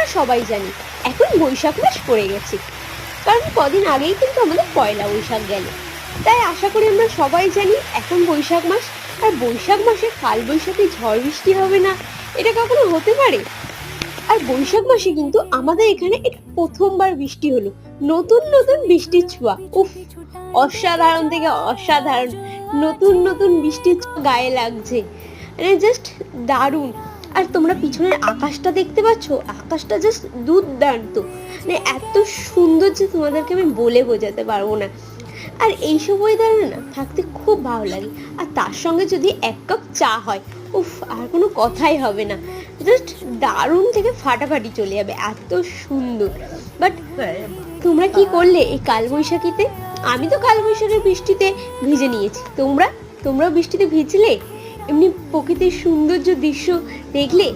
আমরা সবাই জানি, এখন বৈশাখ মাস পড়ে গেছে। কারণ কদিন আগেই কিন্তু আমাদের পয়লা বৈশাখ গেল। তাই আশা করি আমরা সবাই জানি, এখন বৈশাখ মাস আর বৈশাখ মাসে কাল বৈশাখী ঝড় বৃষ্টি হবে না, এটা কখনো হতে পারে? আর বৈশাখ মাসে কিন্তু আমাদের এখানে প্রথমবার বৃষ্টি হলো, নতুন নতুন বৃষ্টির ছোঁয়া। উফ, অসাধারণ থেকে অসাধারণ, নতুন নতুন বৃষ্টির ছোঁয়া গায়ে লাগছে। মানে জাস্ট দারুণ। আর তোমরা পিছনের আকাশটা দেখতে পাচ্ছ? আকাশটা জাস্ট দুর্দান্ত। মানে এত সুন্দর যে তোমাদেরকে আমি বলে বোঝাতে পারব না। আর এইসব ওয়েদারে না থাকতে খুব ভালো লাগে। আর তার সঙ্গে যদি এক কাপ চা হয় উফ আর কোনো কথাই হবে না। জাস্ট দারুণ থেকে ফাটাফাটি চলে যাবে এত সুন্দর। বাট তোমরা কি করলে এই কালবৈশাখীতে? আমি তো কালবৈশাখীর বৃষ্টিতে ভিজে নিয়েছি। তোমরা? তোমরাও বৃষ্টিতে ভিজলে? এমনি প্রকৃতির সৌন্দর্য দৃশ্য দেখলে